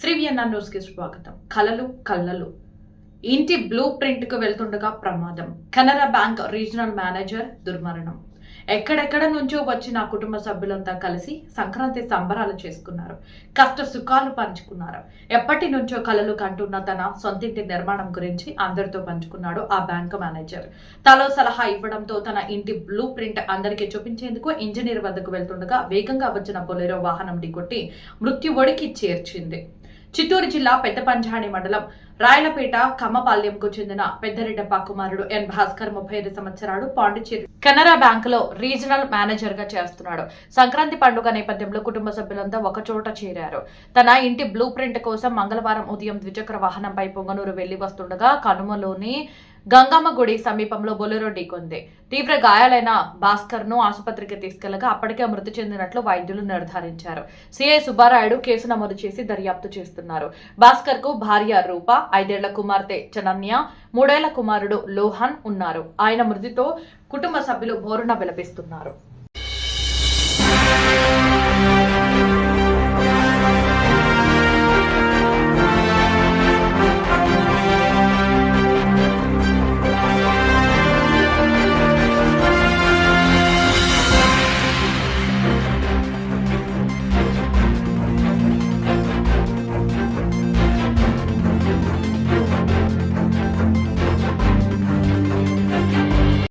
Shri VNR న్యూస్కి స్వాగతం. కలలు కళ్ళలు. ఇంటి బ్లూ ప్రింట్కు వెళ్తుండగా ప్రమాదం. కెనరా బ్యాంక్ రీజనల్ మేనేజర్ దుర్మరణం. ఎక్కడెక్కడ నుంచో వచ్చిన కుటుంబ సభ్యులంతా కలిసి సంక్రాంతి సంబరాలు చేసుకున్నారు. కష్ట సుఖాలు పంచుకున్నారు. ఎప్పటి నుంచో కలలు కంటున్న తన సొంతింటి నిర్మాణం గురించి అందరితో పంచుకున్నాడు ఆ బ్యాంక్ మేనేజర్. తలో సలహా ఇవ్వడంతో తన ఇంటి బ్లూ ప్రింట్ అందరికీ చూపించేందుకు ఇంజనీర్ వద్దకు వెళ్తుండగా వేగంగా వచ్చిన బొలెరో వాహనం ఢీకొట్టి మృత్యు ఒడికి చేర్చింది. చిత్తూరు జిల్లా పెద్దపంజాణి మండలం రాయలపేట కమ్మపాల్యంకు చెందిన పెద్దరెడ్డప్ప కుమారుడు ఎన్ భాస్కర్ ముప్పై ఐదు సంవత్సరాలు పాండిచేరి కెనరా బ్యాంకులో రీజనల్ మేనేజర్గా చేస్తున్నాడు. సంక్రాంతి పండుగ నేపథ్యంలో కుటుంబ సభ్యులంతా ఒకచోట చేరారు. తన ఇంటి బ్లూ ప్రింట్ కోసం మంగళవారం ఉదయం ద్విచక్ర వాహనంపై పొంగనూరు వెళ్ళి వస్తుండగా కనుమలోని గంగమ్మ గుడి సమీపంలో బొలెరో ఢీకొంది తీవ్ర గాయాలైన భాస్కర్ను ఆసుపత్రికి తీసుకెళ్ళగా అప్పటికే మృతి చెందినట్లు వైద్యులు నిర్ధారించారు. సిఐ సుబ్బారాయుడు కేసు నమోదు చేసి దర్యాప్తు చేస్తున్నారు. భాస్కర్కు భార్య రూప ఐదేళ్ళ కుమార్తె చనన్య మూడేళ్ళ కుమారుడు లోహన్ ఉన్నారు. ఆయన మృతితో కుటుంబ సభ్యులు బోరున విలపిస్తున్నారు.